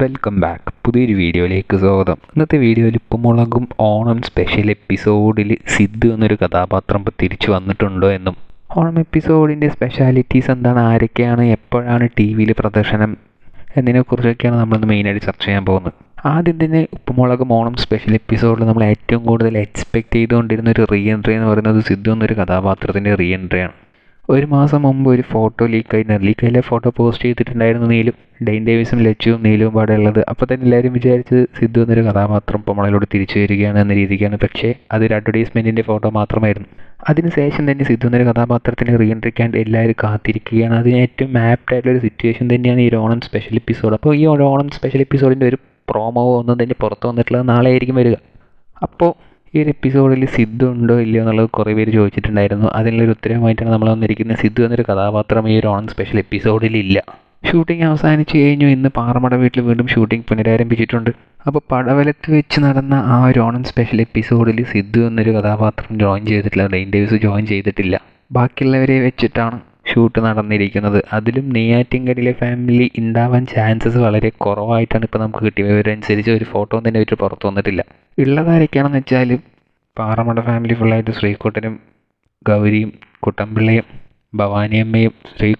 Welcome back പുതിയൊരു വീഡിയോയിലേക്ക് സ്വാഗതം. ഇന്നത്തെ വീഡിയോയിൽ ഇപ്പം മുളകും ഓണം സ്പെഷ്യൽ എപ്പിസോഡിൽ സിദ്ധു എന്നൊരു കഥാപാത്രം ഇപ്പോൾ തിരിച്ചു വന്നിട്ടുണ്ടോ എന്നും. ഓണം എപ്പിസോഡിന്റെ സ്പെഷ്യാലിറ്റീസ് എന്താണ്? ആരൊക്കെയാണ്? എപ്പോഴാണ് ടി വിയിൽ പ്രദർശനം? എന്നതിനെക്കുറിച്ചൊക്കെയാണ് നമ്മളിന്ന് മെയിനായിട്ട് ചർച്ച ചെയ്യാൻ പോകുന്നത്. ആദ്യം തന്നെ ഉപ്പുമുളകും ഓണം സ്പെഷ്യൽ എപ്പിസോഡിൽ നമ്മൾ ഏറ്റവും കൂടുതൽ എക്സ്പെക്ട് ചെയ്തുകൊണ്ടിരുന്ന ഒരു റീ എൻട്രി എന്ന് പറയുന്നത് സിദ്ധു എന്നൊരു കഥാപാത്രത്തിന്റെ റീ എൻട്രിയാണ് ഒരു മാസം മുമ്പ് ഒരു ഫോട്ടോ ലീക്കായി ലീക്കായിലെ ഫോട്ടോ പോസ്റ്റ് ചെയ്തിട്ടുണ്ടായിരുന്നു നീലും. ഡെയിൻ ഡേവിസും ലച്ചുവും നീലും പാടെ ഉള്ളത്. അപ്പോൾ തന്നെ എല്ലാവരും വിചാരിച്ചത് സിദ്ധു എന്നൊരു കഥാപാത്രം ഇപ്പോൾ നമ്മളിലൂടെ തിരിച്ചു വരികയാണ് എന്ന രീതിക്കാണ്. പക്ഷേ അതൊരു അഡ്വർടൈസ്മെന്റിന്റെ ഫോട്ടോ മാത്രമായിരുന്നു. അതിനുശേഷം തന്നെ സിദ്ധു എന്നൊരു കഥാപാത്രത്തിന് റീ എൻട്രിക്കാൻ എല്ലാവരും കാത്തിരിക്കുകയാണ്. അതിന് ഏറ്റവും മാപ്ഡ് ആയിട്ടുള്ള ഒരു സിറ്റുവേഷൻ തന്നെയാണ് ഈ ഓണം സ്പെഷ്യൽ എപ്പിസോഡ് അപ്പോൾ ഈ ഓണം സ്പെഷ്യൽ എപ്പിസോഡിന്റെ ഒരു പ്രോമോ ഒന്നും തന്നെ പുറത്ത് വന്നിട്ടുള്ളത് നാളെ ആയിരിക്കും വരിക. അപ്പോൾ ഈ ഒരു എപ്പിസോഡിൽ സിദ്ധു ഉണ്ടോ ഇല്ലയോ എന്നുള്ളത് കുറേ പേര് ചോദിച്ചിട്ടുണ്ടായിരുന്നു. അതിനുള്ളൊരു ഉത്തരവുമായിട്ടാണ് നമ്മൾ വന്നിരിക്കുന്നത്. സിദ്ധു എന്നൊരു കഥാപാത്രം ഈ ഒരു ഓണം സ്പെഷ്യൽ എപ്പിസോഡിൽ ഇല്ല. ഷൂട്ടിംഗ് അവസാനിച്ചു കഴിഞ്ഞു. ഇന്ന് പാറമട വീട്ടിൽ വീണ്ടും ഷൂട്ടിംഗ് പുനരാരംഭിച്ചിട്ടുണ്ട്. അപ്പോൾ പടവലത്ത് വെച്ച് നടന്ന ആ ഒരു ഓണം സ്പെഷ്യൽ എപ്പിസോഡിൽ സിദ്ധു എന്നൊരു കഥാപാത്രം ജോയിൻ ചെയ്തിട്ടില്ല. ഇന്റർവ്യൂസ് ജോയിൻ ചെയ്തിട്ടില്ല. ബാക്കിയുള്ളവരെ വെച്ചിട്ടാണ് ഷൂട്ട് നടന്നിരിക്കുന്നത്. അതിലും നെയ്യാറ്റിൻകരയിലെ ഫാമിലി ഉണ്ടാവാൻ ചാൻസസ് വളരെ കുറവായിട്ടാണ് ഇപ്പോൾ നമുക്ക് കിട്ടിയത്. ഇവരനുസരിച്ച് ഒരു ഫോട്ടോ തന്നെ അവർ പുറത്തു വന്നിട്ടില്ല. ഉള്ളതാരൊക്കെയാണെന്ന് വെച്ചാൽ പാറമട ഫാമിലി ഫുള്ളായിട്ട് ശ്രീകുട്ടനും ഗൗരിയും കുട്ടമ്പിള്ളയും ഭവാനിയമ്മയും ശ്രീ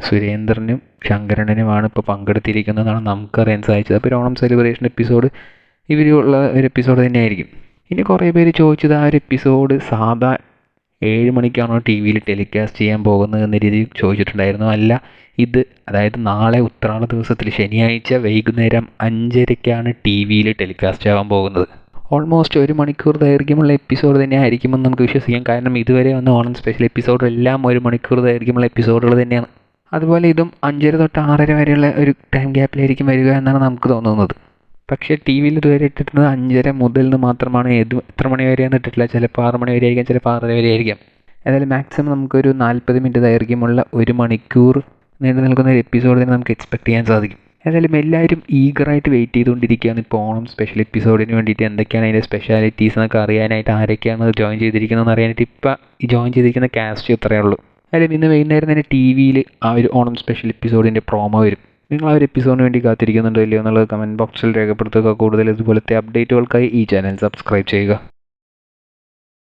സുരേന്ദ്രനും ശങ്കരനുമാണ് ഇപ്പോൾ പങ്കെടുത്തിരിക്കുന്നതെന്നാണ് നമുക്കറിയാൻ സാധിച്ചത്. അപ്പോൾ ഓണം സെലിബ്രേഷൻ എപ്പിസോഡ് ഇവരുള്ള ഒരു എപ്പിസോഡ് തന്നെയായിരിക്കും. ഇനി കുറേ പേര് ചോദിച്ചത് ആ ഒരു എപ്പിസോഡ് സാധാ ഏഴ് മണിക്കാണോ ടി വിയിൽ ടെലികാസ്റ്റ് ചെയ്യാൻ പോകുന്നത് എന്ന രീതിയിൽ ചോദിച്ചിട്ടുണ്ടായിരുന്നു. അല്ല ഇത് അതായത് നാളെ ഉത്രാട ദിവസത്തിൽ ശനിയാഴ്ച വൈകുന്നേരം അഞ്ചരയ്ക്കാണ് ടി വിയിൽ ടെലികാസ്റ്റ് ആവാൻ പോകുന്നത്. ഓൾമോസ്റ്റ് ഒരു മണിക്കൂർ ദൈർഘ്യമുള്ള എപ്പിസോഡ് തന്നെ ആയിരിക്കുമെന്ന് നമുക്ക് വിശ്വസിക്കാം. കാരണം ഇതുവരെ വന്ന ഓണം സ്പെഷ്യൽ എപ്പിസോഡ് എല്ലാം ഒരു മണിക്കൂർ ദൈർഘ്യമുള്ള എപ്പിസോഡുകൾ തന്നെയാണ്. അതുപോലെ ഇതും അഞ്ചര തൊട്ട് ആറര വരെയുള്ള ഒരു ടൈം ഗ്യാപ്പിലായിരിക്കും വരിക എന്നാണ് നമുക്ക് തോന്നുന്നത്. പക്ഷേ ടി വിയിൽ ഇതുവരെ ഇട്ടിരുന്നത് അഞ്ചര മുതൽ നിന്ന് മാത്രമാണ്. ഏത് എത്ര മണി വരെയാണ് ഇട്ടിട്ടില്ല. ചിലപ്പോൾ ആറ് മണി വരെ ആയിരിക്കാം ചിലപ്പോൾ ആറര വരെ ആയിരിക്കാം. ഏതായാലും മാക്സിമം നമുക്കൊരു നാൽപ്പത് മിനിറ്റ് ദൈർഘ്യമുള്ള ഒരു മണിക്കൂർ നീണ്ടു നിൽക്കുന്ന ഒരു എപ്പിസോഡ് തന്നെ നമുക്ക് എക്സ്പെക്ട് ചെയ്യാൻ സാധിക്കും. ഏതായാലും എല്ലാവരും ഈഗറായിട്ട് വെയിറ്റ് ചെയ്തുകൊണ്ടിരിക്കുകയാണ്. ഇപ്പോൾ ഓണം സ്പെഷ്യൽ എപ്പിസോഡിന് വേണ്ടിയിട്ട് എന്തൊക്കെയാണ് അതിന്റെ സ്പെഷ്യാലിറ്റീസ് എന്നൊക്കെ അറിയാനായിട്ട് ആരൊക്കെയാണ് ജോയിൻ ചെയ്തിരിക്കുന്നതെന്ന് അറിയാനായിട്ട് ഇപ്പോൾ ഈ ജോയിൻ ചെയ്തിരിക്കുന്ന കാസ്റ്റ് ഇത്രയേ ഉള്ളൂ. ഏതായാലും ഇന്ന് വൈകുന്നേരം തന്നെ ടി വിയിൽ ആ ഒരു ഓണം സ്പെഷ്യൽ എപ്പിസോഡിന്റെ പ്രോമോ വരും. നിങ്ങൾ ആ ഒരു എപ്പിസോഡിന് വേണ്ടി കാത്തിരിക്കുന്നുണ്ടോ ഇല്ലയോ എന്നുള്ളത് കമന്റ് ബോക്സിൽ രേഖപ്പെടുത്തുക. കൂടുതൽ ഇതുപോലത്തെ അപ്ഡേറ്റുകൾക്കായി ഈ ചാനൽ സബ്സ്ക്രൈബ് ചെയ്യുക.